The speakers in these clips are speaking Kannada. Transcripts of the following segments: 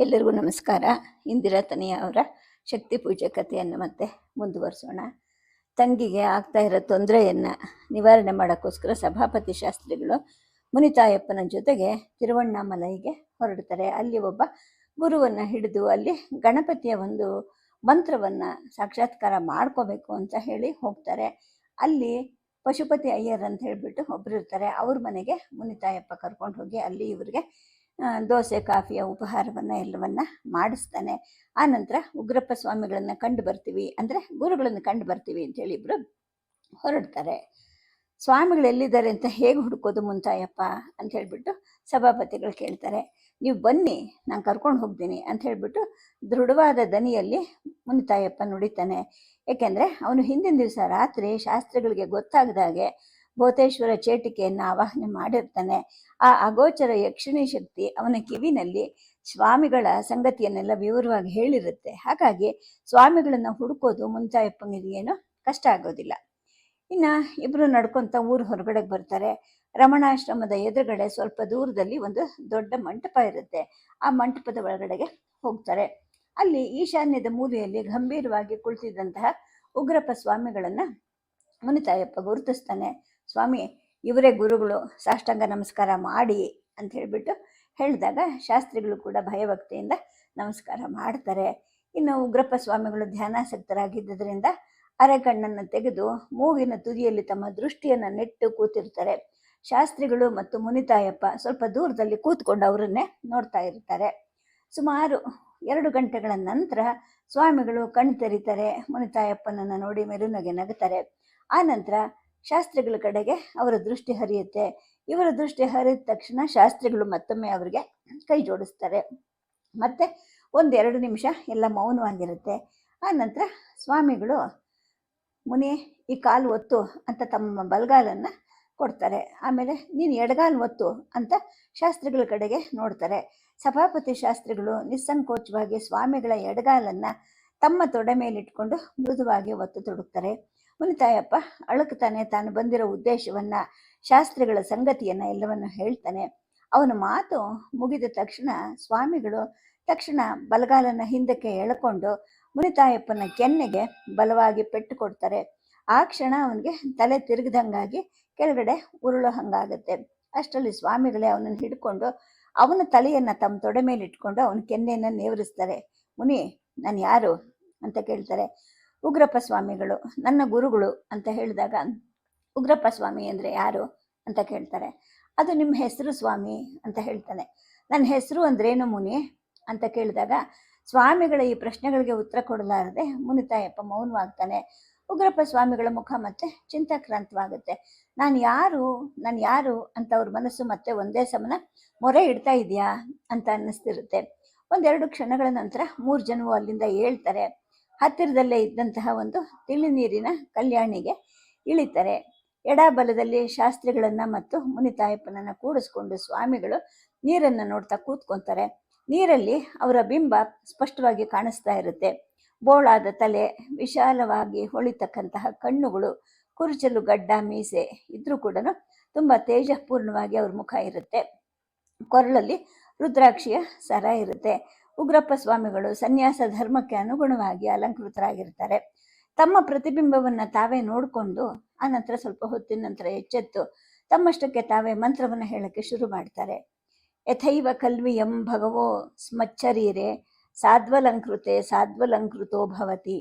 ಎಲ್ಲರಿಗೂ ನಮಸ್ಕಾರ. ಇಂದಿರಾ ತನಿಯ ಅವರ ಶಕ್ತಿ ಪೂಜೆ ಕಥೆಯನ್ನು ಮತ್ತೆ ಮುಂದುವರಿಸೋಣ. ತಂಗಿಗೆ ಆಗ್ತಾ ಇರೋ ತೊಂದರೆಯನ್ನು ನಿವಾರಣೆ ಮಾಡೋಕ್ಕೋಸ್ಕರ ಸಭಾಪತಿ ಶಾಸ್ತ್ರಿಗಳು ಮುನಿತಾಯಪ್ಪನ ಜೊತೆಗೆ ತಿರುವಣ್ಣಾಮಲೈಗೆ ಹೊರಡ್ತಾರೆ. ಅಲ್ಲಿ ಒಬ್ಬ ಗುರುವನ್ನು ಹಿಡಿದು ಅಲ್ಲಿ ಗಣಪತಿಯ ಒಂದು ಮಂತ್ರವನ್ನು ಸಾಕ್ಷಾತ್ಕಾರ ಮಾಡ್ಕೋಬೇಕು ಅಂತ ಹೇಳಿ ಹೋಗ್ತಾರೆ. ಅಲ್ಲಿ ಪಶುಪತಿ ಅಯ್ಯರ್ ಅಂತ ಹೇಳಿಬಿಟ್ಟು ಒಬ್ರು ಇರ್ತಾರೆ. ಅವ್ರ ಮನೆಗೆ ಮುನಿತಾಯಪ್ಪ ಕರ್ಕೊಂಡು ಹೋಗಿ ಅಲ್ಲಿ ಇವರಿಗೆ ದೋಸೆ ಕಾಫಿಯ ಉಪಹಾರವನ್ನು ಎಲ್ಲವನ್ನ ಮಾಡಿಸ್ತಾನೆ. ಆನಂತರ ನಂತರ ಉಗ್ರಪ್ಪ ಸ್ವಾಮಿಗಳನ್ನು ಕಂಡು ಬರ್ತೀವಿ. ಅಂದರೆ ಗುರುಗಳನ್ನು ಕಂಡು ಬರ್ತೀವಿ ಅಂತೇಳಿ ಇಬ್ಬರು ಹೊರಡ್ತಾರೆ. ಸ್ವಾಮಿಗಳು ಎಲ್ಲಿದ್ದಾರೆ ಅಂತ ಹೇಗೆ ಹುಡುಕೋದು ಮುಂತಾಯಪ್ಪ ಅಂತ ಹೇಳಿಬಿಟ್ಟು ಸಭಾಪತಿಗಳು ಕೇಳ್ತಾರೆ. ನೀವು ಬನ್ನಿ, ನಾನು ಕರ್ಕೊಂಡು ಹೋಗ್ತೀನಿ ಅಂತ ಹೇಳಿಬಿಟ್ಟು ದೃಢವಾದ ದನಿಯಲ್ಲಿ ಮುನಿತಾಯಪ್ಪ ನುಡಿತಾನೆ. ಏಕೆಂದರೆ ಅವನು ಹಿಂದಿನ ದಿವಸ ರಾತ್ರಿ ಶಾಸ್ತ್ರಗಳಿಗೆ ಗೊತ್ತಾಗದಾಗೆ ಭೂತೇಶ್ವರ ಚೇಟಿಕೆಯನ್ನು ಆವಾಹನೆ ಮಾಡಿರ್ತಾನೆ. ಆ ಅಗೋಚರ ಯಕ್ಷಿಣಿ ಶಕ್ತಿ ಅವನ ಕಿವಿನಲ್ಲಿ ಸ್ವಾಮಿಗಳ ಸಂಗತಿಯನ್ನೆಲ್ಲ ವಿವರವಾಗಿ ಹೇಳಿರುತ್ತೆ. ಹಾಗಾಗಿ ಸ್ವಾಮಿಗಳನ್ನು ಹುಡುಕೋದು ಮುಂತಾಯಪ್ಪನಿಗೆ ಏನು ಕಷ್ಟ ಆಗೋದಿಲ್ಲ. ಇನ್ನ ಇಬ್ಬರು ನಡ್ಕೊಂತ ಊರು ಹೊರಗಡೆ ಬರ್ತಾರೆ. ರಮಣಾಶ್ರಮದ ಎದುರುಗಡೆ ಸ್ವಲ್ಪ ದೂರದಲ್ಲಿ ಒಂದು ದೊಡ್ಡ ಮಂಟಪ ಇರುತ್ತೆ. ಆ ಮಂಟಪದ ಒಳಗಡೆಗೆ ಹೋಗ್ತಾರೆ. ಅಲ್ಲಿ ಈಶಾನ್ಯದ ಮೂಲೆಯಲ್ಲಿ ಗಂಭೀರವಾಗಿ ಕುಳಿತಿದ್ದಂತಹ ಉಗ್ರಪ್ಪ ಸ್ವಾಮಿಗಳನ್ನು ಮುನಿತಾಯಪ್ಪ ಗುರುತಿಸ್ತಾನೆ. ಸ್ವಾಮಿ, ಇವರೇ ಗುರುಗಳು, ಸಾಷ್ಟಾಂಗ ನಮಸ್ಕಾರ ಮಾಡಿ ಅಂತ ಹೇಳಿಬಿಟ್ಟು ಹೇಳಿದಾಗ ಶಾಸ್ತ್ರಿಗಳು ಕೂಡ ಭಯಭಕ್ತಿಯಿಂದ ನಮಸ್ಕಾರ ಮಾಡ್ತಾರೆ. ಇನ್ನು ಉಗ್ರಪ್ಪ ಸ್ವಾಮಿಗಳು ಧ್ಯಾನಾಸಕ್ತರಾಗಿದ್ದರಿಂದ ಅರೆಕಣ್ಣನ್ನು ತೆಗೆದು ಮೂಗಿನ ತುದಿಯಲ್ಲಿ ತಮ್ಮ ದೃಷ್ಟಿಯನ್ನು ನೆಟ್ಟು ಕೂತಿರ್ತಾರೆ. ಶಾಸ್ತ್ರಿಗಳು ಮತ್ತು ಮುನಿತಾಯಪ್ಪ ಸ್ವಲ್ಪ ದೂರದಲ್ಲಿ ಕೂತ್ಕೊಂಡು ಅವರನ್ನೇ ನೋಡ್ತಾ ಇರ್ತಾರೆ. ಸುಮಾರು ಎರಡು ಗಂಟೆಗಳ ನಂತರ ಸ್ವಾಮಿಗಳು ಕಣ್ ತೆರೀತಾರೆ ಮುನಿತಾಯಪ್ಪನನ್ನು ನೋಡಿ ಮೆರುನಗೆ ನಗುತ್ತಾರೆ ಆ ನಂತರ ಶಾಸ್ತ್ರಿಗಳ ಕಡೆಗೆ ಅವರ ದೃಷ್ಟಿ ಹರಿಯುತ್ತೆ. ಇವರ ದೃಷ್ಟಿ ಹರಿದ ತಕ್ಷಣ ಶಾಸ್ತ್ರಿಗಳು ಮತ್ತೊಮ್ಮೆ ಅವರಿಗೆ ಕೈ ಜೋಡಿಸ್ತಾರೆ. ಮತ್ತೆ ಒಂದೆರಡು ನಿಮಿಷ ಎಲ್ಲ ಮೌನವಾಗಿರುತ್ತೆ. ಆ ನಂತರ ಸ್ವಾಮಿಗಳು ಮುನಿ, ಈ ಕಾಲು ಒತ್ತು ಅಂತ ತಮ್ಮ ಬಲಗಾಲನ್ನು ಕೊಡ್ತಾರೆ. ಆಮೇಲೆ ನೀನು ಎಡಗಾಲು ಒತ್ತು ಅಂತ ಶಾಸ್ತ್ರಿಗಳ ಕಡೆಗೆ ನೋಡ್ತಾರೆ. ಸಭಾಪತಿ ಶಾಸ್ತ್ರಿಗಳು ನಿಸ್ಸಂಕೋಚವಾಗಿ ಸ್ವಾಮಿಗಳ ಎಡಗಾಲನ್ನು ತಮ್ಮ ತೊಡೆ ಮೇಲಿಟ್ಕೊಂಡು ಮೃದುವಾಗಿ ಒತ್ತು ತೊಡುತ್ತಾರೆ. ಮುನಿತಾಯಪ್ಪ ಅಳುಕ್ತಾನೆ ತಾನು ಬಂದಿರೋ ಉದ್ದೇಶವನ್ನ, ಶಾಸ್ತ್ರಿಗಳ ಸಂಗತಿಯನ್ನ ಎಲ್ಲವನ್ನು ಹೇಳ್ತಾನೆ. ಅವನ ಮಾತು ಮುಗಿದ ತಕ್ಷಣ ಸ್ವಾಮಿಗಳು ತಕ್ಷಣ ಬಲಗಾಲನ ಹಿಂದಕ್ಕೆ ಎಳ್ಕೊಂಡು ಮುನಿತಾಯಪ್ಪನ ಕೆನ್ನೆಗೆ ಬಲವಾಗಿ ಪೆಟ್ಟು ಕೊಡ್ತಾರೆ. ಆ ಕ್ಷಣ ಅವನಿಗೆ ತಲೆ ತಿರುಗಿದಂಗಾಗಿ ಕೆಳಗಡೆ ಉರುಳೋ ಹಂಗಾಗತ್ತೆ. ಅಷ್ಟರಲ್ಲಿ ಸ್ವಾಮಿಗಳೇ ಅವನನ್ನು ಹಿಡ್ಕೊಂಡು ಅವನ ತಲೆಯನ್ನ ತಮ್ಮ ತೊಡೆ ಮೇಲೆ ಇಟ್ಕೊಂಡು ಅವನ ಕೆನ್ನೆಯನ್ನು ನೇವರಿಸ್ತಾರೆ. ಮುನಿ ನಾನು ಯಾರು ಅಂತ ಕೇಳ್ತಾರೆ, ಉಗ್ರಪ್ಪ ಸ್ವಾಮಿಗಳು, ನನ್ನ ಗುರುಗಳು ಅಂತ ಹೇಳಿದಾಗ, ಉಗ್ರಪ್ಪ ಸ್ವಾಮಿ ಅಂದರೆ ಯಾರು ಅಂತ ಕೇಳ್ತಾರೆ. ಅದು ನಿಮ್ಮ ಹೆಸರು ಸ್ವಾಮಿ ಅಂತ ಹೇಳ್ತಾನೆ. ನನ್ನ ಹೆಸರು ಅಂದ್ರೇನು ಮುನಿ ಅಂತ ಕೇಳಿದಾಗ, ಸ್ವಾಮಿಗಳ ಈ ಪ್ರಶ್ನೆಗಳಿಗೆ ಉತ್ತರ ಕೊಡಲಾರದೆ ಮುನಿತಾಯಪ್ಪ ಮೌನವಾಗ್ತಾನೆ. ಉಗ್ರಪ್ಪ ಸ್ವಾಮಿಗಳ ಮುಖ ಮತ್ತೆ ಚಿಂತಾಕ್ರಾಂತವಾಗುತ್ತೆ. ನಾನು ಯಾರು ನಾನು ಯಾರು ಅಂತ ಅವ್ರ ಮನಸ್ಸು ಮತ್ತೆ ಒಂದೇ ಸಮನ ಮೊರೆ ಇಡ್ತಾ ಇದೆಯಾ ಅಂತ ಅನ್ನಿಸ್ತಿರುತ್ತೆ. ಒಂದೆರಡು ಕ್ಷಣಗಳ ನಂತರ ಮೂರು ಜನವು ಅಲ್ಲಿಂದ ಹೇಳ್ತಾರೆ. ಹತ್ತಿರದಲ್ಲೇ ಇದ್ದಂತಹ ಒಂದು ತಿಳಿನೀರಿನ ಕಲ್ಯಾಣಿಗೆ ಇಳಿತಾರೆ. ಎಡಬಲದಲ್ಲಿ ಶಾಸ್ತ್ರಿಗಳನ್ನ ಮತ್ತು ಮುನಿತಾಯಪ್ಪನನ್ನು ಕೂಡಿಸ್ಕೊಂಡು ಸ್ವಾಮಿಗಳು ನೀರನ್ನು ನೋಡ್ತಾ ಕೂತ್ಕೊಂತಾರೆ. ನೀರಲ್ಲಿ ಅವರ ಬಿಂಬ ಸ್ಪಷ್ಟವಾಗಿ ಕಾಣಿಸ್ತಾ ಇರುತ್ತೆ. ಬೋಳಾದ ತಲೆ, ವಿಶಾಲವಾಗಿ ಹೊಳಿತಕ್ಕಂತಹ ಕಣ್ಣುಗಳು, ಕುರುಚಲು ಗಡ್ಡ, ಮೀಸೆ ಇದ್ರೂ ಕೂಡ ತುಂಬ ತೇಜಪೂರ್ಣವಾಗಿ ಅವ್ರ ಮುಖ ಇರುತ್ತೆ. ಕೊರಳಲ್ಲಿ ರುದ್ರಾಕ್ಷಿಯ ಸರ ಇರುತ್ತೆ. ಉಗ್ರಪ್ಪ ಸ್ವಾಮಿಗಳು ಸನ್ಯಾಸ ಧರ್ಮಕ್ಕೆ ಅನುಗುಣವಾಗಿ ಅಲಂಕೃತರಾಗಿರ್ತಾರೆ. ತಮ್ಮ ಪ್ರತಿಬಿಂಬವನ್ನು ತಾವೇ ನೋಡಿಕೊಂಡು ಆನಂತರ ಸ್ವಲ್ಪ ಹೊತ್ತಿನ ನಂತರ ಎಚ್ಚೆತ್ತು ತಮ್ಮಷ್ಟಕ್ಕೆ ತಾವೇ ಮಂತ್ರವನ್ನು ಹೇಳಕ್ಕೆ ಶುರು ಮಾಡ್ತಾರೆ. ಯಥೈವ ಕಲ್ವಿಯಂ ಭಗವೋ ಸ್ಮಚ್ಚರೀರೆ ಸಾಧ್ವಲಂಕೃತೆ ಸಾಧ್ವಲಂಕೃತೋ ಭವತಿ.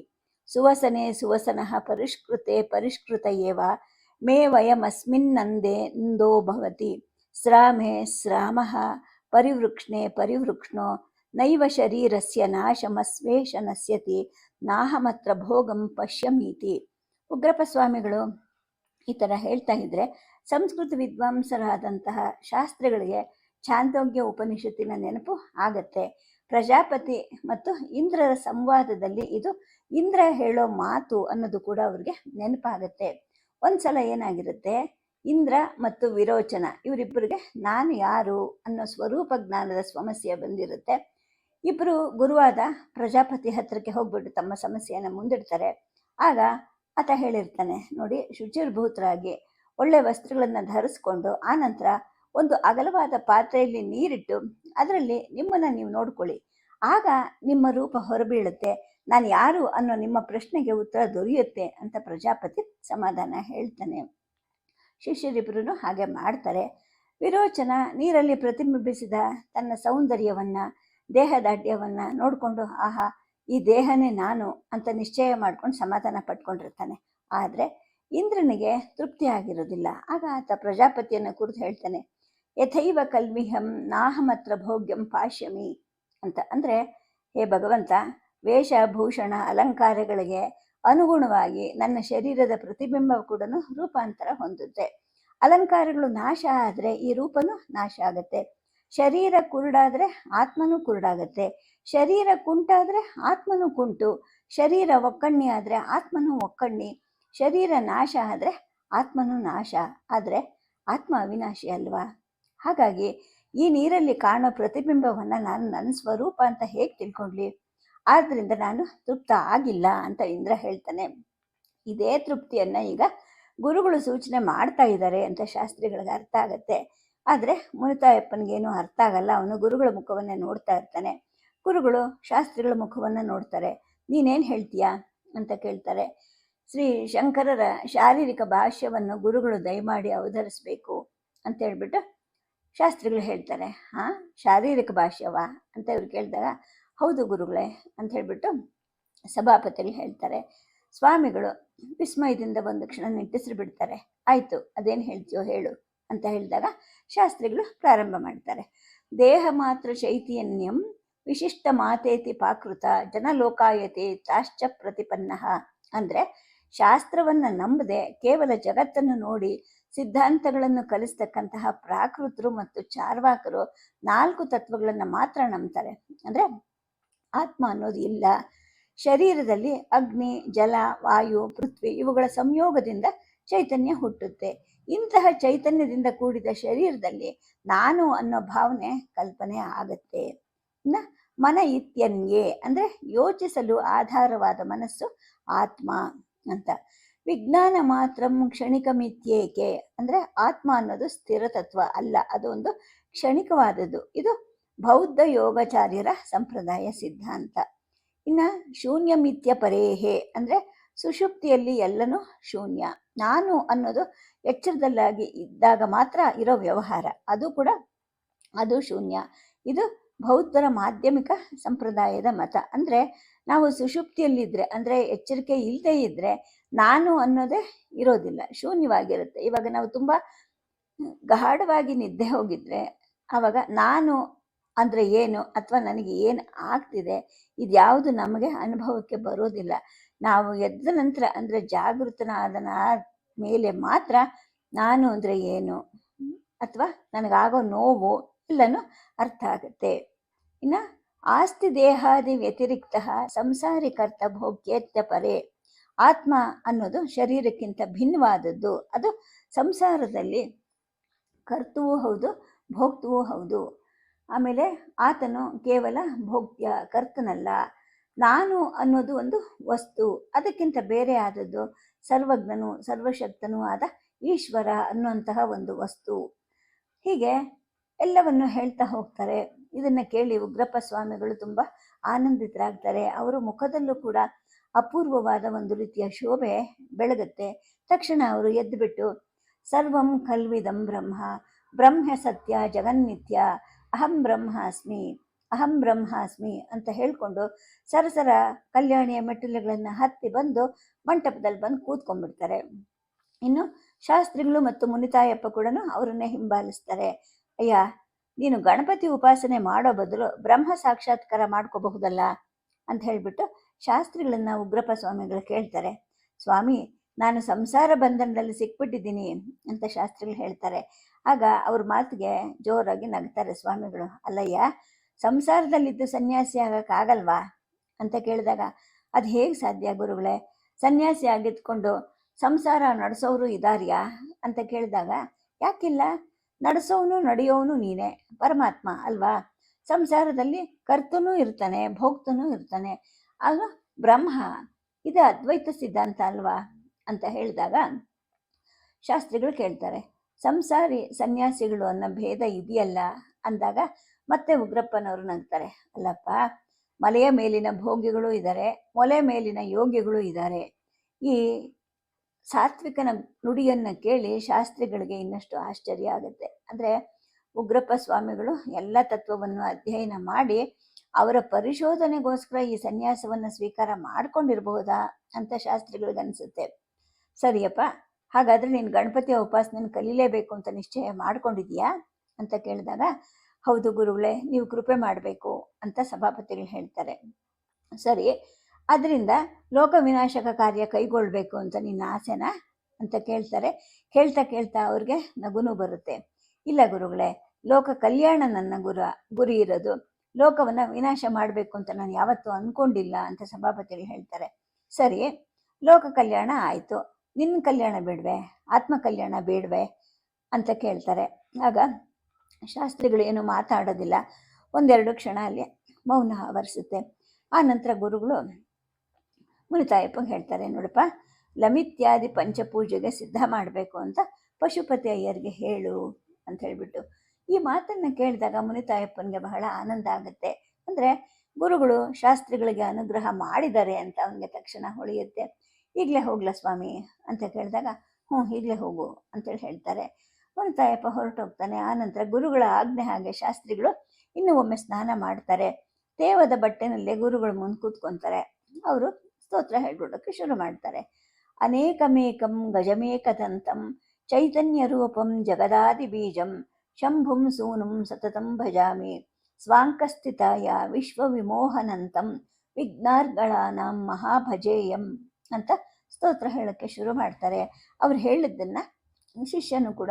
ಸುವಸನೆ ಸುವಸನಃ ಪರಿಷ್ಕೃತೆ ಪರಿಷ್ಕೃತ ಏವ ಮೇ ವಯಮಸ್ಮಿನ್ನಂದೇ ನಂದೋ ಭವತಿ. ಸ್ರಾಮೆ ಸ್ರಾಮಃ ಪರಿವೃಕ್ಷ್ಣೆ ಪರಿವೃಕ್ಷ್ಣೋ, ನೈವ ಶರೀರಸ್ಯ ನಾಶಮಸ್ವೇಷ ನಸ್ಯತಿ ನಾಹಮತ್ರ ಭೋಗಂ ಪಶ್ಯಮೀತಿ. ಉಗ್ರಪ್ಪ ಸ್ವಾಮಿಗಳು ಈ ಥರ ಹೇಳ್ತಾ ಇದ್ರೆ, ಸಂಸ್ಕೃತ ವಿದ್ವಾಂಸರಾದಂತಹ ಶಾಸ್ತ್ರಗಳಿಗೆ ಛಾಂದೋಗ್ಯ ಉಪನಿಷತ್ತಿನ ನೆನಪು ಆಗತ್ತೆ. ಪ್ರಜಾಪತಿ ಮತ್ತು ಇಂದ್ರರ ಸಂವಾದದಲ್ಲಿ ಇದು ಇಂದ್ರ ಹೇಳೋ ಮಾತು ಅನ್ನೋದು ಕೂಡ ಅವ್ರಿಗೆ ನೆನಪಾಗತ್ತೆ. ಒಂದ್ಸಲ ಏನಾಗಿರುತ್ತೆ ಇಂದ್ರ ಮತ್ತು ವಿರೋಚನ, ಇವರಿಬ್ಬರಿಗೆ ನಾನು ಯಾರು ಅನ್ನೋ ಸ್ವರೂಪ ಜ್ಞಾನದ ಸಮಸ್ಯೆ ಬಂದಿರುತ್ತೆ. ಇಬ್ಬರು ಗುರುವಾದ ಪ್ರಜಾಪತಿ ಹತ್ರಕ್ಕೆ ಹೋಗ್ಬಿಟ್ಟು ತಮ್ಮ ಸಮಸ್ಯೆಯನ್ನು ಮುಂದಿಡ್ತಾರೆ. ಆಗ ಆತ ಹೇಳಿರ್ತಾನೆ, ನೋಡಿ, ಶುಚಿರ್ಭೂತರಾಗಿ ಒಳ್ಳೆ ವಸ್ತ್ರಗಳನ್ನು ಧರಿಸ್ಕೊಂಡು ಆನಂತರ ಒಂದು ಅಗಲವಾದ ಪಾತ್ರೆಯಲ್ಲಿ ನೀರಿಟ್ಟು ಅದರಲ್ಲಿ ನಿಮ್ಮನ್ನು ನೀವು ನೋಡ್ಕೊಳ್ಳಿ. ಆಗ ನಿಮ್ಮ ರೂಪ ಹೊರಬೀಳುತ್ತೆ. ನಾನು ಯಾರು ಅನ್ನೋ ನಿಮ್ಮ ಪ್ರಶ್ನೆಗೆ ಉತ್ತರ ದೊರೆಯುತ್ತೆ ಅಂತ ಪ್ರಜಾಪತಿ ಸಮಾಧಾನ ಹೇಳ್ತಾನೆ. ಶಿಷ್ಯರಿಬ್ಬರೂ ಹಾಗೆ ಮಾಡ್ತಾರೆ. ವಿರೋಚನ, ನೀರಲ್ಲಿ ಪ್ರತಿಬಿಂಬಿಸಿದ ತನ್ನ ಸೌಂದರ್ಯವನ್ನು ದೇಹದಾಢ್ಯವನ್ನು ನೋಡಿಕೊಂಡು, ಆಹಾ, ಈ ದೇಹನೇ ನಾನು ಅಂತ ನಿಶ್ಚಯ ಮಾಡ್ಕೊಂಡು ಸಮಾಧಾನ ಪಟ್ಕೊಂಡಿರ್ತಾನೆ. ಆದರೆ ಇಂದ್ರನಿಗೆ ತೃಪ್ತಿ ಆಗಿರೋದಿಲ್ಲ. ಆಗ ಆತ ಪ್ರಜಾಪತಿಯನ್ನು ಕುರಿತು ಹೇಳ್ತಾನೆ, ಯಥೈವ ಕಲ್ಮಿಹಂ ನಾಹಮತ್ರ ಭೋಗ್ಯಂ ಪಾಶ್ಯಮಿ ಅಂತ. ಅಂದರೆ, ಹೇ ಭಗವಂತ ವೇಷಭೂಷಣ ಅಲಂಕಾರಗಳಿಗೆ ಅನುಗುಣವಾಗಿ ನನ್ನ ಶರೀರದ ಪ್ರತಿಬಿಂಬ ಕೂಡ ರೂಪಾಂತರ ಹೊಂದುತ್ತೆ. ಅಲಂಕಾರಗಳು ನಾಶ ಆದರೆ ಈ ರೂಪನು ನಾಶ ಆಗುತ್ತೆ. ಶರೀರ ಕುರುಡಾದರೆ ಆತ್ಮನೂ ಕುರುಡಾಗತ್ತೆ. ಶರೀರ ಕುಂಟಾದರೆ ಆತ್ಮನೂ ಕುಂಟು. ಶರೀರ ಒಕ್ಕಣ್ಣಿ ಆದರೆ ಆತ್ಮನೂ ಒಕ್ಕಣ್ಣಿ. ಶರೀರ ನಾಶ ಆದರೆ ಆತ್ಮನೂ ನಾಶ. ಆದರೆ ಆತ್ಮ ಅವಿನಾಶಿ ಅಲ್ವಾ? ಹಾಗಾಗಿ ಈ ನೀರಲ್ಲಿ ಕಾಣೋ ಪ್ರತಿಬಿಂಬವನ್ನು ನಾನು ನನ್ನ ಸ್ವರೂಪ ಅಂತ ಹೇಗೆ ತಿಳ್ಕೊಂಡ್ಲಿ? ಆದ್ದರಿಂದ ನಾನು ತೃಪ್ತ ಆಗಿಲ್ಲ ಅಂತ ಇಂದ್ರ ಹೇಳ್ತಾನೆ. ಇದೇ ತೃಪ್ತಿಯನ್ನು ಈಗ ಗುರುಗಳು ಸೂಚನೆ ಮಾಡ್ತಾ ಇದ್ದಾರೆ ಅಂತ ಶಾಸ್ತ್ರಿಗಳಿಗೆ ಅರ್ಥ ಆಗತ್ತೆ. ಆದರೆ ಮುನಿತಾಯಪ್ಪನಿಗೇನು ಅರ್ಥ ಆಗಲ್ಲ. ಅವನು ಗುರುಗಳ ಮುಖವನ್ನೇ ನೋಡ್ತಾ ಇರ್ತಾನೆ. ಗುರುಗಳು ಶಾಸ್ತ್ರಿಗಳ ಮುಖವನ್ನು ನೋಡ್ತಾರೆ. ನೀನೇನು ಹೇಳ್ತೀಯಾ ಅಂತ ಕೇಳ್ತಾರೆ. ಶ್ರೀ ಶಂಕರರ ಶಾರೀರಿಕ ಭಾಷ್ಯವನ್ನು ಗುರುಗಳು ದಯಮಾಡಿ ಅವಧರಿಸಬೇಕು ಅಂತ ಹೇಳ್ಬಿಟ್ಟು ಶಾಸ್ತ್ರಿಗಳು ಹೇಳ್ತಾರೆ. ಹಾಂ, ಶಾರೀರಿಕ ಭಾಷ್ಯವಾ ಅಂತ ಇವ್ರು ಕೇಳಿದಾಗ ಹೌದು ಗುರುಗಳೇ ಅಂತ ಹೇಳಿಬಿಟ್ಟು ಸಭಾಪತಿಯಲ್ಲಿ ಹೇಳ್ತಾರೆ. ಸ್ವಾಮಿಗಳು ವಿಸ್ಮಯದಿಂದ ಒಂದು ಕ್ಷಣ ನಿಟ್ಟಿಸ್ರು ಬಿಡ್ತಾರೆ. ಆಯಿತು, ಅದೇನು ಹೇಳ್ತೀಯೋ ಹೇಳು ಅಂತ ಹೇಳಿದಾಗ ಶಾಸ್ತ್ರಿಗಳು ಪ್ರಾರಂಭ ಮಾಡ್ತಾರೆ. ದೇಹ ಮಾತ್ರ ಚೈತನ್ಯಂ ವಿಶಿಷ್ಟ ಮಾತೇತಿ ಪಾಕೃತ ಜನಲೋಕಾಯತೆ ತಾಶ್ಚ ಪ್ರತಿಪನ್ನ ಅಂದರೆ ಶಾಸ್ತ್ರವನ್ನು ನಂಬದೆ ಕೇವಲ ಜಗತ್ತನ್ನು ನೋಡಿ ಸಿದ್ಧಾಂತಗಳನ್ನು ಕಲಿಸ್ತಕ್ಕಂತಹ ಪ್ರಾಕೃತರು ಮತ್ತು ಚಾರ್ವಾಕರು ನಾಲ್ಕು ತತ್ವಗಳನ್ನು ಮಾತ್ರ ನಂಬ್ತಾರೆ. ಅಂದರೆ ಆತ್ಮ ಅನ್ನೋದು ಇಲ್ಲ. ಶರೀರದಲ್ಲಿ ಅಗ್ನಿ, ಜಲ, ವಾಯು, ಪೃಥ್ವಿ ಇವುಗಳ ಸಂಯೋಗದಿಂದ ಚೈತನ್ಯ ಹುಟ್ಟುತ್ತೆ. ಇಂತಹ ಚೈತನ್ಯದಿಂದ ಕೂಡಿದ ಶರೀರದಲ್ಲಿ ನಾನು ಅನ್ನೋ ಭಾವನೆ ಕಲ್ಪನೆ ಆಗತ್ತೆ. ಇನ್ನು ಮನ ಇತ್ಯನ್ಯೇ ಅಂದರೆ ಯೋಚಿಸಲು ಆಧಾರವಾದ ಮನಸ್ಸು ಆತ್ಮ ಅಂತ. ವಿಜ್ಞಾನ ಮಾತ್ರ ಕ್ಷಣಿಕ ಮಿತ್ಯೇಕೆ ಅಂದರೆ ಆತ್ಮ ಅನ್ನೋದು ಸ್ಥಿರ ತತ್ವ ಅಲ್ಲ, ಅದೊಂದು ಕ್ಷಣಿಕವಾದದ್ದು. ಇದು ಬೌದ್ಧ ಯೋಗಾಚಾರ್ಯರ ಸಂಪ್ರದಾಯ ಸಿದ್ಧಾಂತ. ಇನ್ನು ಶೂನ್ಯ ಮಿಥ್ಯ ಪರೇಹೆ ಅಂದರೆ ಸುಷುಪ್ತಿಯಲ್ಲಿ ಎಲ್ಲನೂ ಶೂನ್ಯ. ನಾನು ಅನ್ನೋದು ಎಚ್ಚರದಲ್ಲಾಗಿ ಇದ್ದಾಗ ಮಾತ್ರ ಇರೋ ವ್ಯವಹಾರ. ಅದು ಕೂಡ ಅದು ಶೂನ್ಯ. ಇದು ಬೌದ್ಧರ ಮಾಧ್ಯಮಿಕ ಸಂಪ್ರದಾಯದ ಮತ. ಅಂದರೆ ನಾವು ಸುಷುಪ್ತಿಯಲ್ಲಿದ್ದರೆ ಅಂದರೆ ಎಚ್ಚರಿಕೆ ಇಲ್ಲದೆ ಇದ್ದರೆ ನಾನು ಅನ್ನೋದೇ ಇರೋದಿಲ್ಲ. ಶೂನ್ಯವಾಗಿರುತ್ತೆ. ಇವಾಗ ನಾವು ತುಂಬ ಗಾಢವಾಗಿ ನಿದ್ದೆ ಹೋಗಿದ್ರೆ ಆವಾಗ ನಾನು ಅಂದರೆ ಏನು ಅಥವಾ ನನಗೆ ಏನು ಆಗ್ತಿದೆ, ಇದ್ಯಾವುದು ನಮಗೆ ಅನುಭವಕ್ಕೆ ಬರೋದಿಲ್ಲ. ನಾವು ಎದ್ದ ನಂತರ ಅಂದರೆ ಜಾಗೃತನಾದ ಮೇಲೆ ಮಾತ್ರ ನಾನು ಅಂದರೆ ಏನು? ಅಥವಾ ನನಗಾಗೋ ನೋವು ಎಲ್ಲನೂ ಅರ್ಥ ಆಗುತ್ತೆ. ಇನ್ನು ಆಸ್ತಿ ದೇಹಾದಿ ವ್ಯತಿರಿಕ್ತ ಸಂಸಾರಿಕರ್ತ ಭೋಗ್ಯತ್ಯ ಪರೇ. ಆತ್ಮ ಅನ್ನೋದು ಶರೀರಕ್ಕಿಂತ ಭಿನ್ನವಾದದ್ದು. ಅದು ಸಂಸಾರದಲ್ಲಿ ಕರ್ತವೂ ಹೌದು ಭೋಗ್ತವೂ ಹೌದು. ಆಮೇಲೆ ಆತನು ಕೇವಲ ಭೋಗ್ಯ, ಕರ್ತನಲ್ಲ. ನಾನು ಅನ್ನೋದು ಒಂದು ವಸ್ತು. ಅದಕ್ಕಿಂತ ಬೇರೆ ಆದದ್ದು ಸರ್ವಜ್ಞನು, ಸರ್ವಶಕ್ತನೂ ಆದ ಈಶ್ವರ ಅನ್ನುವಂತಹ ಒಂದು ವಸ್ತು. ಹೀಗೆ ಎಲ್ಲವನ್ನು ಹೇಳ್ತಾ ಹೋಗ್ತಾರೆ. ಇದನ್ನು ಕೇಳಿ ಉಗ್ರಪ್ಪ ಸ್ವಾಮಿಗಳು ತುಂಬ ಆನಂದಿತರಾಗ್ತಾರೆ. ಅವರ ಮುಖದಲ್ಲೂ ಕೂಡ ಅಪೂರ್ವವಾದ ಒಂದು ರೀತಿಯ ಶೋಭೆ ಬೆಳಗುತ್ತೆ. ತಕ್ಷಣ ಅವರು ಎದ್ದುಬಿಟ್ಟು ಸರ್ವಂ ಕಲ್ವಿದಂ ಬ್ರಹ್ಮ ಬ್ರಹ್ಮ ಸತ್ಯ ಜಗನ್ನಿತ್ಯ ಅಹಂ ಬ್ರಹ್ಮಾಸ್ಮಿ ಅಹಂ ಬ್ರಹ್ಮಾಸ್ಮಿ ಅಂತ ಹೇಳಿಕೊಂಡು ಸರಸರ ಕಲ್ಯಾಣಿಯ ಮೆಟ್ಟಿಲುಗಳನ್ನು ಹತ್ತಿ ಬಂದು ಮಂಟಪದಲ್ಲಿ ಬಂದು ಕೂತ್ಕೊಂಡ್ಬಿಡ್ತಾರೆ. ಇನ್ನು ಶಾಸ್ತ್ರಿಗಳು ಮತ್ತು ಮುನಿತಾಯಪ್ಪ ಕೂಡ ಅವರನ್ನೇ ಹಿಂಬಾಲಿಸ್ತಾರೆ. ಅಯ್ಯ, ನೀನು ಗಣಪತಿ ಉಪಾಸನೆ ಮಾಡೋ ಬದಲು ಬ್ರಹ್ಮ ಸಾಕ್ಷಾತ್ಕಾರ ಮಾಡ್ಕೋಬಹುದಲ್ಲ? ಅಂತ ಹೇಳಿಬಿಟ್ಟು ಶಾಸ್ತ್ರಿಗಳನ್ನ ಉಗ್ರಪ್ಪ ಸ್ವಾಮಿಗಳು ಕೇಳ್ತಾರೆ. ಸ್ವಾಮಿ ನಾನು ಸಂಸಾರ ಬಂಧನದಲ್ಲಿ ಸಿಕ್ಬಿಟ್ಟಿದ್ದೀನಿ ಅಂತ ಶಾಸ್ತ್ರಿಗಳು ಹೇಳ್ತಾರೆ. ಆಗ ಅವ್ರ ಮಾತಿಗೆ ಜೋರಾಗಿ ನಗ್ತಾರೆ ಸ್ವಾಮಿಗಳು. ಅಲ್ಲಯ್ಯ, ಸಂಸಾರದಲ್ಲಿದ್ದು ಸನ್ಯಾಸಿ ಆಗಕ್ಕಾಗಲ್ವಾ? ಅಂತ ಕೇಳಿದಾಗ, ಅದು ಹೇಗೆ ಸಾಧ್ಯ ಗುರುಗಳೇ? ಸನ್ಯಾಸಿ ಆಗಿದ್ಕೊಂಡು ಸಂಸಾರ ನಡೆಸೋರು ಇದಾರ್ಯಾ? ಅಂತ ಕೇಳಿದಾಗ, ಯಾಕಿಲ್ಲ? ನಡೆಸೋನು ನಡೆಯೋನು ನೀನೇ, ಪರಮಾತ್ಮ ಅಲ್ವಾ? ಸಂಸಾರದಲ್ಲಿ ಕರ್ತನೂ ಇರ್ತಾನೆ, ಭೋಕ್ತನೂ ಇರ್ತಾನೆ. ಅಲ್ವಾ ಬ್ರಹ್ಮ, ಇದು ಅದ್ವೈತ ಸಿದ್ಧಾಂತ ಅಲ್ವಾ? ಅಂತ ಹೇಳಿದಾಗ ಶಾಸ್ತ್ರಿಗಳು ಕೇಳ್ತಾರೆ, ಸಂಸಾರಿ ಸನ್ಯಾಸಿಗಳು ಅನ್ನೋ ಭೇದ ಇದೆಯಲ್ಲ? ಅಂದಾಗ ಮತ್ತೆ ಉಗ್ರಪ್ಪನವರು ನಗ್ತಾರೆ ಅಲ್ಲಪ್ಪ, ಮಲೆಯ ಮೇಲಿನ ಭೋಗಿಗಳು ಇದ್ದಾರೆ ಮೊಲೆ ಮೇಲಿನ ಯೋಗಿಗಳು ಇದ್ದಾರೆ ಈ ಸಾತ್ವಿಕನ ನುಡಿಯನ್ನು ಕೇಳಿ ಶಾಸ್ತ್ರಿಗಳಿಗೆ ಇನ್ನಷ್ಟು ಆಶ್ಚರ್ಯ ಆಗುತ್ತೆ. ಅಂದರೆ ಉಗ್ರಪ್ಪ ಸ್ವಾಮಿಗಳು ಎಲ್ಲ ತತ್ವವನ್ನು ಅಧ್ಯಯನ ಮಾಡಿ ಅವರ ಪರಿಶೋಧನೆಗೋಸ್ಕರ ಈ ಸನ್ಯಾಸವನ್ನು ಸ್ವೀಕಾರ ಮಾಡ್ಕೊಂಡಿರಬಹುದಾ ಅಂತ ಶಾಸ್ತ್ರಿಗಳಿಗೆ ಅನಿಸುತ್ತೆ. ಸರಿಯಪ್ಪ, ಹಾಗಾದರೆ ನೀನು ಗಣಪತಿಯ ಉಪಾಸನೆಯನ್ನು ಕಲೀಲೇಬೇಕು ಅಂತ ನಿಶ್ಚಯ ಮಾಡ್ಕೊಂಡಿದೀಯಾ ಅಂತ ಕೇಳಿದಾಗ, ಹೌದು ಗುರುಗಳೇ, ನೀವು ಕೃಪೆ ಮಾಡಬೇಕು ಅಂತ ಸಭಾಪತಿಗಳು ಹೇಳ್ತಾರೆ. ಸರಿ ಅದರಿಂದ ಲೋಕ ವಿನಾಶಕ ಕಾರ್ಯ ಕೈಗೊಳ್ಬೇಕು ಅಂತ ನಿನ್ನ ಆಸೆನಾ? ಅಂತ ಕೇಳ್ತಾರೆ. ಕೇಳ್ತಾ ಕೇಳ್ತಾ ಅವ್ರಿಗೆ ನಗುನು ಬರುತ್ತೆ. ಇಲ್ಲ ಗುರುಗಳೇ, ಲೋಕ ಕಲ್ಯಾಣ ನನ್ನ ಗುರ, ಗುರಿ ಇರೋದು. ಲೋಕವನ್ನು ವಿನಾಶ ಮಾಡಬೇಕು ಅಂತ ನಾನು ಯಾವತ್ತೂ ಅಂದ್ಕೊಂಡಿಲ್ಲ ಅಂತ ಸಭಾಪತಿಗಳು ಹೇಳ್ತಾರೆ. ಸರಿ, ಲೋಕ ಕಲ್ಯಾಣ ಆಯಿತು. ನಿನ್ನ ಕಲ್ಯಾಣ ಬೇಡವೆ, ಆತ್ಮ ಕಲ್ಯಾಣ ಬೇಡವೆ ಅಂತ ಕೇಳ್ತಾರೆ. ಆಗ ಶಾಸ್ತ್ರಿಗಳು ಏನು ಮಾತಾಡೋದಿಲ್ಲ. ಒಂದೆರಡು ಕ್ಷಣ ಅಲ್ಲಿ ಮೌನ ಆವರಿಸುತ್ತೆ. ಆ ನಂತರ ಗುರುಗಳು ಮುನಿತಾಯಪ್ಪ ಹೇಳ್ತಾರೆ, ನೋಡಪ್ಪ, ಲಮಿತ್ಯಾದಿ ಪಂಚಪೂಜೆಗೆ ಸಿದ್ಧ ಮಾಡಬೇಕು ಅಂತ ಪಶುಪತಿ ಅಯ್ಯರಿಗೆ ಹೇಳು ಅಂತ ಹೇಳಿಬಿಟ್ಟು. ಈ ಮಾತನ್ನು ಕೇಳಿದಾಗ ಮುನಿತಾಯಪ್ಪನಿಗೆ ಬಹಳ ಆನಂದ ಆಗುತ್ತೆ. ಅಂದರೆ ಗುರುಗಳು ಶಾಸ್ತ್ರಿಗಳಿಗೆ ಅನುಗ್ರಹ ಮಾಡಿದ್ದಾರೆ ಅಂತ ಅವನಿಗೆ ತಕ್ಷಣ ಹೊಳೆಯುತ್ತೆ. ಈಗಲೇ ಹೋಗ್ಲಾ ಸ್ವಾಮಿ ಅಂತ ಕೇಳಿದಾಗ, ಹ್ಞೂ, ಈಗಲೇ ಹೋಗು ಅಂತೇಳಿ ಹೇಳ್ತಾರೆ. ಮುನಿತಾಯಪ್ಪ ಹೊರಟೋಗ್ತಾನೆ ಆನಂತರ ಗುರುಗಳ ಆಜ್ಞೆ ಹಾಗೆ ಶಾಸ್ತ್ರಿಗಳು ಇನ್ನೂ ಒಮ್ಮೆ ಸ್ನಾನ ಮಾಡ್ತಾರೆ. ದೇವದ ಬಟ್ಟೆನಲ್ಲೇ ಗುರುಗಳು ಮುಂದೆ ಕೂತ್ಕೊತಾರೆ. ಅವರು ಸ್ತೋತ್ರ ಹೇಳ್ಬಿಡೋಕ್ಕೆ ಶುರು ಮಾಡ್ತಾರೆ. ಅನೇಕಮೇಕಂ ಗಜಮೇಕದಂತಂ ಚೈತನ್ಯ ರೂಪಂ ಜಗದಾದಿ ಬೀಜಂ ಶಂಭುಂ ಸೂನುಂ ಸತತಂ ಭಜಾಮಿ ಸ್ವಾಂಕಸ್ಥಿತಾಯ ವಿಶ್ವವಿಮೋಹನಂತಂ ವಿಘ್ನಾರ್ಗಳಾನಾಂ ಮಹಾಭಜೇಯಂ. ಅಂತ ಸ್ತೋತ್ರ ಹೇಳೋಕ್ಕೆ ಶುರು ಮಾಡ್ತಾರೆ. ಅವ್ರು ಹೇಳಿದ್ದನ್ನು ಶಿಷ್ಯನು ಕೂಡ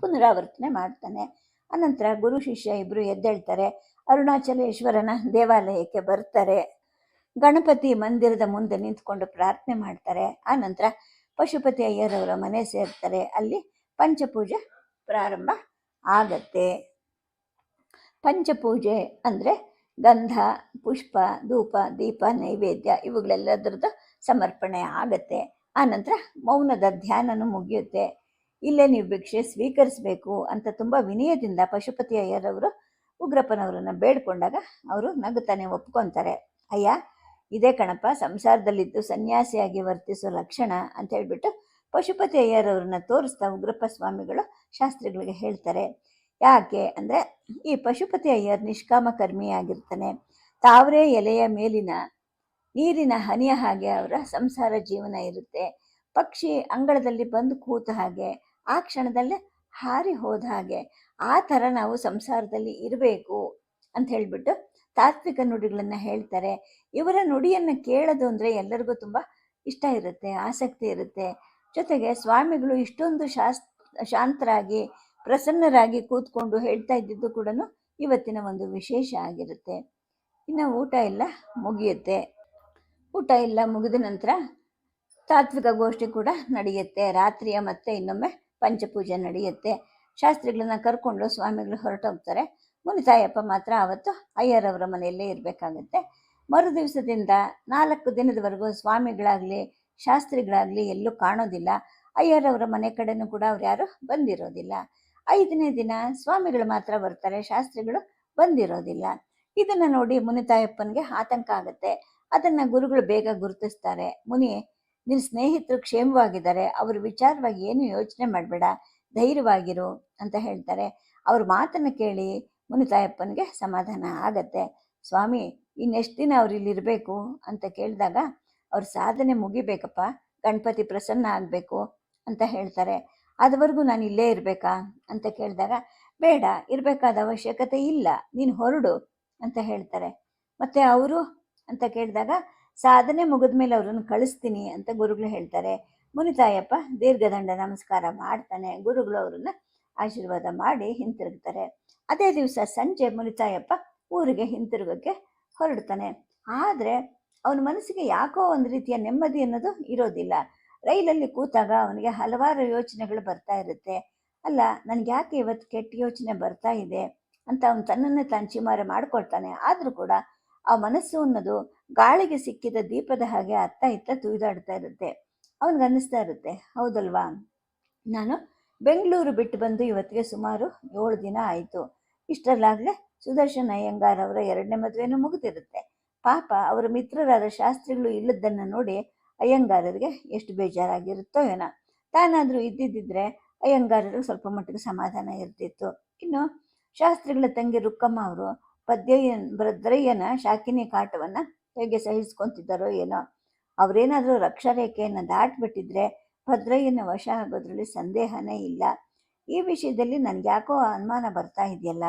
ಪುನರಾವರ್ತನೆ ಮಾಡ್ತಾನೆ. ಅನಂತರ ಗುರು ಶಿಷ್ಯ ಇಬ್ಬರು ಎದ್ದೇಳ್ತಾರೆ. ಅರುಣಾಚಲೇಶ್ವರನ ದೇವಾಲಯಕ್ಕೆ ಬರ್ತಾರೆ. ಗಣಪತಿ ಮಂದಿರದ ಮುಂದೆ ನಿಂತ್ಕೊಂಡು ಪ್ರಾರ್ಥನೆ ಮಾಡ್ತಾರೆ. ಆನಂತರ ಪಶುಪತಿ ಅಯ್ಯರವರ ಮನೆ ಸೇರ್ತಾರೆ. ಅಲ್ಲಿ ಪಂಚಪೂಜೆ ಪ್ರಾರಂಭ ಆಗತ್ತೆ. ಪಂಚಪೂಜೆ ಅಂದರೆ ಗಂಧ, ಪುಷ್ಪ, ಧೂಪ, ದೀಪ, ನೈವೇದ್ಯ ಇವುಗಳೆಲ್ಲದ್ರದ್ದು ಸಮರ್ಪಣೆ ಆಗತ್ತೆ. ಆನಂತರ ಮೌನದ ಧ್ಯಾನನೂ ಮುಗಿಯುತ್ತೆ. ಇಲ್ಲೇ ನೀವು ಭಿಕ್ಷೆ ಸ್ವೀಕರಿಸಬೇಕು ಅಂತ ತುಂಬ ವಿನಯದಿಂದ ಪಶುಪತಿ ಅಯ್ಯರವರು ಉಗ್ರಪ್ಪನವರನ್ನು ಬೇಡ್ಕೊಂಡಾಗ ಅವರು ನಗುತ್ತಾನೆ ಒಪ್ಕೊತಾರೆ. ಅಯ್ಯ, ಇದೇ ಕಣಪ್ಪ, ಸಂಸಾರದಲ್ಲಿದ್ದು ಸನ್ಯಾಸಿಯಾಗಿ ವರ್ತಿಸೋ ಲಕ್ಷಣ ಅಂತ ಹೇಳ್ಬಿಟ್ಟು ಪಶುಪತಿ ಅಯ್ಯರವ್ರನ್ನ ತೋರಿಸ್ತಾ ಉಗ್ರಪ್ಪ ಸ್ವಾಮಿಗಳು ಶಾಸ್ತ್ರಿಗಳಿಗೆ ಹೇಳ್ತಾರೆ. ಯಾಕೆ ಅಂದರೆ ಈ ಪಶುಪತಿ ಅಯ್ಯರ್ ನಿಷ್ಕಾಮ ಕರ್ಮಿಯಾಗಿರ್ತಾನೆ. ತಾವರೆ ಎಲೆಯ ಮೇಲಿನ ನೀರಿನ ಹನಿಯ ಹಾಗೆ ಅವರ ಸಂಸಾರ ಜೀವನ ಇರುತ್ತೆ. ಪಕ್ಷಿ ಅಂಗಳದಲ್ಲಿ ಬಂದು ಕೂತ ಹಾಗೆ ಆ ಕ್ಷಣದಲ್ಲೇ ಹಾರಿ ಹೋದ ಹಾಗೆ ಆ ಥರ ನಾವು ಸಂಸಾರದಲ್ಲಿ ಇರಬೇಕು ಅಂತ ಹೇಳಿಬಿಟ್ಟು ತಾತ್ವಿಕ ನುಡಿಗಳನ್ನು ಹೇಳ್ತಾರೆ. ಇವರ ನುಡಿಯನ್ನು ಕೇಳೋದು ಅಂದರೆ ಎಲ್ಲರಿಗೂ ತುಂಬ ಇಷ್ಟ ಇರುತ್ತೆ, ಆಸಕ್ತಿ ಇರುತ್ತೆ. ಜೊತೆಗೆ ಸ್ವಾಮಿಗಳು ಇಷ್ಟೊಂದು ಶಾಸ್, ಶಾಂತರಾಗಿ ಪ್ರಸನ್ನರಾಗಿ ಕೂತ್ಕೊಂಡು ಹೇಳ್ತಾ ಇದ್ದಿದ್ದು ಕೂಡ ಇವತ್ತಿನ ಒಂದು ವಿಶೇಷ ಆಗಿರುತ್ತೆ. ಇನ್ನು ಊಟ ಎಲ್ಲ ಮುಗಿಯುತ್ತೆ. ಊಟ ಎಲ್ಲ ಮುಗಿದ ನಂತರ ತಾತ್ವಿಕ ಗೋಷ್ಠಿ ಕೂಡ ನಡೆಯುತ್ತೆ. ರಾತ್ರಿಯ ಮತ್ತೆ ಇನ್ನೊಮ್ಮೆ ಪಂಚಪೂಜೆ ನಡೆಯುತ್ತೆ. ಶಾಸ್ತ್ರಿಗಳನ್ನ ಕರ್ಕೊಂಡು ಸ್ವಾಮಿಗಳು ಹೊರಟೋಗ್ತಾರೆ. ಮುನಿತಾಯಪ್ಪ ಮಾತ್ರ ಅವತ್ತು ಅಯ್ಯರವರ ಮನೆಯಲ್ಲೇ ಇರಬೇಕಾಗುತ್ತೆ. ಮರು ದಿವಸದಿಂದ ನಾಲ್ಕು ದಿನದವರೆಗೂ ಸ್ವಾಮಿಗಳಾಗಲಿ, ಶಾಸ್ತ್ರಿಗಳಾಗಲಿ ಎಲ್ಲೂ ಕಾಣೋದಿಲ್ಲ. ಅಯ್ಯರವರ ಮನೆ ಕಡೆನೂ ಕೂಡ ಅವ್ರು ಯಾರು ಬಂದಿರೋದಿಲ್ಲ. ಐದನೇ ದಿನ ಸ್ವಾಮಿಗಳು ಮಾತ್ರ ಬರ್ತಾರೆ, ಶಾಸ್ತ್ರಿಗಳು ಬಂದಿರೋದಿಲ್ಲ. ಇದನ್ನು ನೋಡಿ ಮುನಿತಾಯಪ್ಪನಿಗೆ ಆತಂಕ ಆಗುತ್ತೆ. ಅದನ್ನು ಗುರುಗಳು ಬೇಗ ಗುರುತಿಸ್ತಾರೆ. ಮುನಿ ನಿನ್ನ ಸ್ನೇಹಿತರು ಕ್ಷೇಮವಾಗಿದ್ದಾರೆ. ಅವ್ರ ವಿಚಾರವಾಗಿ ಏನು ಯೋಚನೆ ಮಾಡಬೇಡ, ಧೈರ್ಯವಾಗಿರು ಅಂತ ಹೇಳ್ತಾರೆ. ಅವ್ರ ಮಾತನ್ನು ಕೇಳಿ ಮುನಿತಾಯಪ್ಪನಿಗೆ ಸಮಾಧಾನ ಆಗತ್ತೆ. ಸ್ವಾಮಿ, ಇನ್ನೆಷ್ಟು ದಿನ ಅವ್ರು ಇಲ್ಲಿ ಇರಬೇಕು ಅಂತ ಕೇಳಿದಾಗ, ಅವ್ರ ಸಾಧನೆ ಮುಗಿಬೇಕಪ್ಪ, ಗಣಪತಿ ಪ್ರಸನ್ನ ಆಗಬೇಕು ಅಂತ ಹೇಳ್ತಾರೆ. ಅದುವರೆಗೂ ನಾನು ಇಲ್ಲೇ ಇರಬೇಕಾ ಅಂತ ಕೇಳಿದಾಗ, ಬೇಡ, ಇರಬೇಕಾದ ಅವಶ್ಯಕತೆ ಇಲ್ಲ, ನೀನು ಹೊರಡು ಅಂತ ಹೇಳ್ತಾರೆ. ಮತ್ತು ಅವರು ಅಂತ ಕೇಳಿದಾಗ, ಸಾಧನೆ ಮುಗಿದ ಮೇಲೆ ಅವರನ್ನು ಕಳಿಸ್ತೀನಿ ಅಂತ ಗುರುಗಳು ಹೇಳ್ತಾರೆ. ಮುನಿತಾಯಪ್ಪ ದೀರ್ಘದಂಡ ನಮಸ್ಕಾರ ಮಾಡ್ತಾನೆ, ಗುರುಗಳು ಅವರನ್ನ ಆಶೀರ್ವಾದ ಮಾಡಿ ಹಿಂತಿರುಗ್ತಾರೆ. ಅದೇ ದಿವಸ ಸಂಜೆ ಮುನಿತಾಯಪ್ಪ ಊರಿಗೆ ಹಿಂತಿರುಗಕ್ಕೆ ಹೊರಡ್ತಾನೆ. ಆದರೆ, ಅವನ ಮನಸ್ಸಿಗೆ ಯಾಕೋ ಒಂದು ರೀತಿಯ ನೆಮ್ಮದಿ ಅನ್ನೋದು ಇರೋದಿಲ್ಲ. ರೈಲಲ್ಲಿ ಕೂತಾಗ ಅವನಿಗೆ ಹಲವಾರು ಯೋಚನೆಗಳು ಬರ್ತಾ ಇರುತ್ತೆ. ಅಲ್ಲ, ನನಗೆ ಯಾಕೆ ಇವತ್ತು ಕೆಟ್ಟ ಯೋಚನೆ ಬರ್ತಾ ಇದೆ ಅಂತ ಅವನು ತನ್ನನ್ನು ತಾನು ಚಿಮಾರ ಮಾಡ್ಕೊಳ್ತಾನೆ. ಆದರೂ ಕೂಡ ಆ ಮನಸ್ಸು ಅನ್ನೋದು ಗಾಳಿಗೆ ಸಿಕ್ಕಿದ ದೀಪದ ಹಾಗೆ ಅತ್ತ ಇತ್ತ ತುಯ್ದಾಡ್ತಾ ಇರುತ್ತೆ. ಅವನಿಗೆ ಅನ್ನಿಸ್ತಾ ಇರುತ್ತೆ, ಹೌದಲ್ವಾ? ನಾನು ಬೆಂಗಳೂರು ಬಿಟ್ಟು ಬಂದು ಇವತ್ತಿಗೆ ಸುಮಾರು ಏಳು ದಿನ ಆಯಿತು. ಇಷ್ಟರಲ್ಲಾಗಲೇ ಸುದರ್ಶನ ಅಯ್ಯಂಗಾರ್ ಅವರ ಎರಡನೇ ಮದುವೆನೂ ಮುಗಿದಿರುತ್ತೆ. ಪಾಪ, ಅವರ ಮಿತ್ರರಾದ ಶಾಸ್ತ್ರಿಗಳು ಇಲ್ಲದನ್ನು ನೋಡಿ ಅಯ್ಯಂಗಾರರಿಗೆ ಎಷ್ಟು ಬೇಜಾರಾಗಿರುತ್ತೋ ಏನೋ. ತಾನಾದರೂ ಇದ್ದಿದ್ದರೆ ಅಯ್ಯಂಗಾರರು ಸ್ವಲ್ಪ ಮಟ್ಟಿಗೆ ಸಮಾಧಾನ ಇರ್ತಿತ್ತು. ಇನ್ನು ಶಾಸ್ತ್ರಿಗಳ ತಂಗಿ ರುಕ್ಕಮ್ಮ ಅವರು ಪದ್ಯಯ್ಯನ್ ಭದ್ರಯ್ಯನ ಶಾಕಿನಿ ಕಾಟವನ್ನು ಹೇಗೆ ಸಹಿಸ್ಕೊತಿದ್ದಾರೋ ಏನೋ. ಅವರೇನಾದರೂ ರಕ್ಷಾರೇಖೆಯನ್ನು ದಾಟಿಬಿಟ್ಟಿದ್ರೆ ಭದ್ರಯ್ಯನ ವಶ ಆಗೋದ್ರಲ್ಲಿ ಸಂದೇಹನೇ ಇಲ್ಲ. ಈ ವಿಷಯದಲ್ಲಿ ನನಗೆ ಯಾಕೋ ಅನುಮಾನ ಬರ್ತಾ ಇದೆಯಲ್ಲ?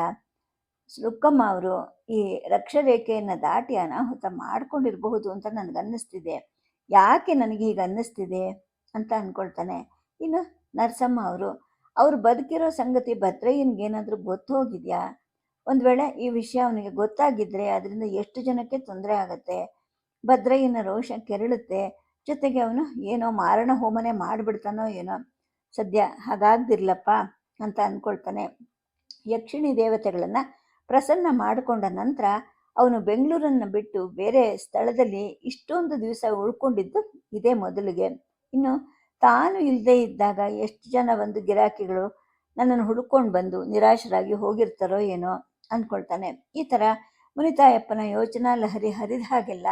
ರುಕ್ಕಮ್ಮ ಅವರು ಈ ರಕ್ಷರೇಖೆಯನ್ನು ದಾಟಿ ಅನಾಹುತ ಮಾಡ್ಕೊಂಡಿರಬಹುದು ಅಂತ ನನಗನ್ನಿಸ್ತಿದೆ. ಯಾಕೆ ನನಗೆ ಹೀಗೆ ಅನ್ನಿಸ್ತಿದೆ ಅಂತ ಅಂದ್ಕೊಳ್ತಾನೆ ಇನ್ನು ನರಸಮ್ಮ ಅವರು, ಅವ್ರು ಬದುಕಿರೋ ಸಂಗತಿ ಭದ್ರಯ್ಯನಿಗೇನಾದರೂ ಗೊತ್ತು ಹೋಗಿದೆಯಾ ಒಂದು ವೇಳೆ ಈ ವಿಷಯ ಅವನಿಗೆ ಗೊತ್ತಾಗಿದ್ದರೆ ಅದರಿಂದ ಎಷ್ಟು ಜನಕ್ಕೆ ತೊಂದರೆ ಆಗುತ್ತೆ? ಭದ್ರಯ್ಯನ ರೋಷ ಕೆರಳುತ್ತೆ. ಜೊತೆಗೆ ಅವನು ಏನೋ ಮಾರಣ ಹೋಮನೆ ಮಾಡಿಬಿಡ್ತಾನೋ ಏನೋ. ಸದ್ಯ ಹಾಗಾಗ್ದಿರ್ಲಪ್ಪ ಅಂತ ಅಂದ್ಕೊಳ್ತಾನೆ ಯಕ್ಷಿಣಿ ದೇವತೆಗಳನ್ನು ಪ್ರಸನ್ನ ಮಾಡಿಕೊಂಡ ನಂತರ ಅವನು ಬೆಂಗಳೂರನ್ನು ಬಿಟ್ಟು ಬೇರೆ ಸ್ಥಳದಲ್ಲಿ ಇಷ್ಟೊಂದು ದಿವಸ ಉಳ್ಕೊಂಡಿದ್ದು ಇದೇ ಮೊದಲಿಗೆ. ಇನ್ನು ತಾನು ಇಲ್ಲದೆ ಇದ್ದಾಗ ಎಷ್ಟು ಜನ ಒಂದು ಗಿರಾಕಿಗಳು ನನ್ನನ್ನು ಹುಡುಕೊಂಡು ಬಂದು ನಿರಾಶರಾಗಿ ಹೋಗಿರ್ತಾರೋ ಏನೋ ಅಂದ್ಕೊಳ್ತಾನೆ ಈ ಥರ ಮುನಿತಾಯಪ್ಪನ ಯೋಚನಾ ಲಹರಿ ಹರಿದ ಹಾಗೆಲ್ಲ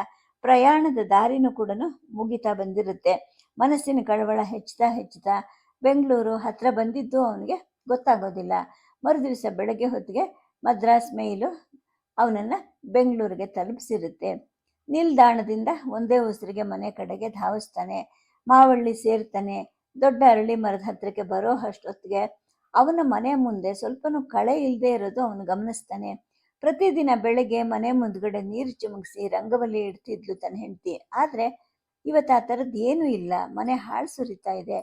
ಪ್ರಯಾಣದ ದಾರಿನೂ ಕೂಡ ಮುಗಿತಾ ಬಂದಿರುತ್ತೆ. ಮನಸ್ಸಿನ ಕಳವಳ ಹೆಚ್ಚುತ್ತಾ ಹೆಚ್ಚುತ್ತಾ ಬೆಂಗಳೂರು ಹತ್ರ ಬಂದಿದ್ದು ಅವನಿಗೆ ಗೊತ್ತಾಗೋದಿಲ್ಲ. ಮರುದಿವಸ ಬೆಳಗ್ಗೆ ಹೊತ್ತಿಗೆ ಮದ್ರಾಸ್ ಮೇಲು ಅವನನ್ನು ಬೆಂಗಳೂರಿಗೆ ತಲುಪಿಸಿರುತ್ತೆ. ನಿಲ್ದಾಣದಿಂದ ಒಂದೇ ಉಸಿರಿಗೆ ಮನೆ ಕಡೆಗೆ ಧಾವಿಸ್ತಾನೆ. ಮಾವಳ್ಳಿ ಸೇರ್ತಾನೆ. ದೊಡ್ಡ ಅರಳಿ ಮರದ ಹತ್ರಕ್ಕೆ ಬರೋ ಅಷ್ಟೊತ್ತಿಗೆ ಅವನ ಮನೆ ಮುಂದೆ ಸ್ವಲ್ಪನೂ ಕಳೆ ಇಲ್ಲದೆ ಇರೋದು ಅವನು ಗಮನಿಸ್ತಾನೆ. ಪ್ರತಿದಿನ ಬೆಳಗ್ಗೆ ಮನೆ ಮುಂದ್ಗಡೆ ನೀರು ಚಿಮುಗಿಸಿ ರಂಗವಲ್ಲಿ ಇಡ್ತಿದ್ಲು ತನ್ನ ಹೆಂಡತಿ. ಆದರೆ ಇವತ್ತು ಆ ಥರದ್ದು ಏನೂ ಇಲ್ಲ. ಮನೆ ಹಾಳು ಸುರಿತಾ ಇದೆ.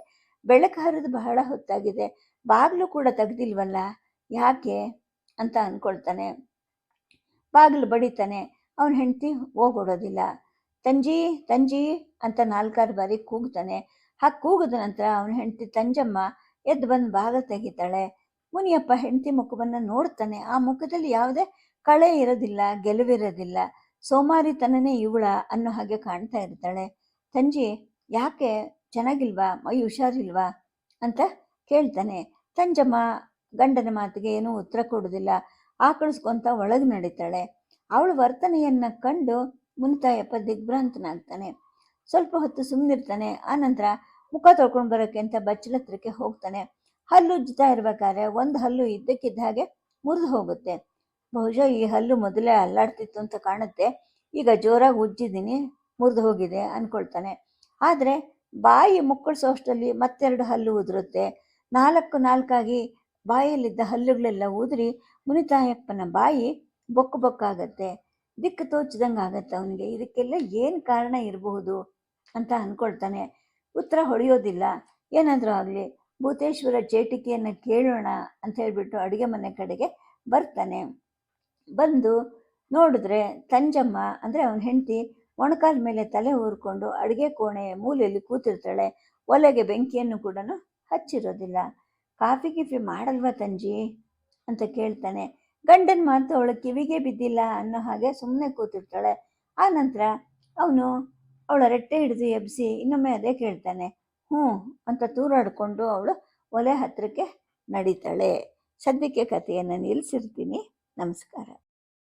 ಬೆಳಕು ಹರಿದು ಬಹಳ ಹೊತ್ತಾಗಿದೆ. ಬಾಗಿಲು ಕೂಡ ತೆಗ್ದಿಲ್ವಲ್ಲ? ಯಾಕೆ? ಅಂತ ಅಂದ್ಕೊಳ್ತಾನೆ. ಬಾಗಿಲು ಬಡಿತಾನೆ, ಅವನ ಹೆಂಡತಿ ಹೋಗೊಡೋದಿಲ್ಲ ತಂಜಿ ತಂಜಿ ಅಂತ ನಾಲ್ಕಾರು ಬಾರಿ ಕೂಗ್ತಾನೆ. ಹಾಗೆ ಕೂಗಿದ ನಂತರ ಅವನ ಹೆಂಡತಿ ತಂಜಮ್ಮ ಎದ್ದು ಬಂದು ಬಾಗಿಲು ತೆಗಿತಾಳೆ. ಮುನಿಯಪ್ಪ ಹೆಂಡತಿ ಮುಖವನ್ನು ನೋಡ್ತಾನೆ. ಆ ಮುಖದಲ್ಲಿ ಯಾವುದೇ ಕಳೆ ಇರೋದಿಲ್ಲ, ಗೆಲುವಿರೋದಿಲ್ಲ. ಸೋಮಾರಿತನನೇ ಇವಳ ಅನ್ನೋ ಹಾಗೆ ಕಾಣ್ತಾ ಇರ್ತಾಳೆ. ತಂಜಿ, ಯಾಕೆ? ಚೆನ್ನಾಗಿಲ್ವಾ? ಮೈ ಹುಷಾರಿಲ್ವಾ? ಅಂತ ಕೇಳ್ತಾನೆ. ತಂಜಮ್ಮ ಗಂಡನ ಮಾತಿಗೆ ಏನೂ ಉತ್ತರ ಕೊಡೋದಿಲ್ಲ. ಆಕಳಿಸ್ಕೊಂತ ಒಳಗೆ ನಡೀತಾಳೆ. ಅವಳ ವರ್ತನೆಯನ್ನು ಕಂಡು ಮುನಿತಾಯಪ್ಪ ದಿಗ್ಭ್ರಾಂತನಾಗ್ತಾನೆ. ಸ್ವಲ್ಪ ಹೊತ್ತು ಸುಮ್ಮನಿರ್ತಾನೆ ಆನಂತರ ಮುಖ ತೊಳ್ಕೊಂಡು ಬರೋಕ್ಕೆ ಅಂತ ಬಚ್ಚಲ ಹತ್ರಕ್ಕೆ ಹೋಗ್ತಾನೆ. ಹಲ್ಲು ಉಜ್ಜುತ್ತಾ ಇರ್ಬೇಕಾದ್ರೆ ಒಂದು ಹಲ್ಲು ಇದ್ದಕ್ಕಿದ್ದ ಹಾಗೆ ಮುರಿದು ಹೋಗುತ್ತೆ. ಬಹುಶಃ ಈ ಹಲ್ಲು ಮೊದಲೇ ಅಲ್ಲಾಡ್ತಿತ್ತು ಅಂತ ಕಾಣುತ್ತೆ. ಈಗ ಜೋರಾಗಿ ಉಜ್ಜಿದ್ದೀನಿ ಮುರಿದು ಹೋಗಿದೆ ಅಂದ್ಕೊಳ್ತಾನೆ ಆದರೆ ಬಾಯಿ ಮುಕ್ಕಳಿಸೋ ಅಷ್ಟರಲ್ಲಿ ಮತ್ತೆರಡು ಹಲ್ಲು ಉದುರುತ್ತೆ. ನಾಲ್ಕು ನಾಲ್ಕಾಗಿ ಬಾಯಲ್ಲಿದ್ದ ಹಲ್ಲುಗಳೆಲ್ಲ ಉದುರಿ ಮುನಿತಾಯಪ್ಪನ ಬಾಯಿ ಬೊಕ್ಕು ಬೊಕ್ಕಾಗತ್ತೆ, ದಿಕ್ಕು ತೋಚಿದಂಗೆ ಆಗತ್ತೆ ಅವನಿಗೆ. ಇದಕ್ಕೆಲ್ಲ ಏನು ಕಾರಣ ಇರಬಹುದು ಅಂತ ಅಂದ್ಕೊಳ್ತಾನೆ ಉತ್ತರ ಹೊಡೆಯೋದಿಲ್ಲ ಏನಾದರೂ ಆಗಲಿ, ಭೂತೇಶ್ವರ ಚೇಟಿಕೆಯನ್ನು ಕೇಳೋಣ ಅಂತ ಹೇಳ್ಬಿಟ್ಟು ಅಡುಗೆ ಮನೆ ಕಡೆಗೆ ಬರ್ತಾನೆ. ಬಂದು ನೋಡಿದ್ರೆ ತಂಜಮ್ಮ, ಅಂದರೆ ಅವನ ಹೆಂಡತಿ, ಒಣಕಾಲ ಮೇಲೆ ತಲೆ ಊರ್ಕೊಂಡು ಅಡುಗೆ ಕೋಣೆ ಮೂಲೆಯಲ್ಲಿ ಕೂತಿರ್ತಾಳೆ. ಒಲೆಗೆ ಬೆಂಕಿಯನ್ನು ಕೂಡ ಹಚ್ಚಿರೋದಿಲ್ಲ. ಕಾಫಿ ಗಿಫಿ ಮಾಡಲ್ವಾ ತಂಜಿ? ಅಂತ ಕೇಳ್ತಾನೆ. ಗಂಡನ ಮಾತು ಅವಳ ಕಿವಿಗೆ ಬಿದ್ದಿಲ್ಲ ಅನ್ನೋ ಹಾಗೆ ಸುಮ್ಮನೆ ಕೂತಿರ್ತಾಳೆ. ಆ ನಂತರ ಅವನು ಅವಳ ರೆಟ್ಟೆ ಹಿಡಿದು ಎಬ್ಸಿ ಇನ್ನೊಮ್ಮೆ ಅದೇ ಕೇಳ್ತಾನೆ. ಹ್ಞೂ ಅಂತ ತೂರಾಡಿಕೊಂಡು ಅವಳು ಒಲೆ ಹತ್ತಿರಕ್ಕೆ ನಡೀತಾಳೆ. ಸದ್ಯಕ್ಕೆ ಕಥೆಯನ್ನು ನಿಲ್ಲಿಸಿರ್ತೀನಿ ನಮಸ್ಕಾರ.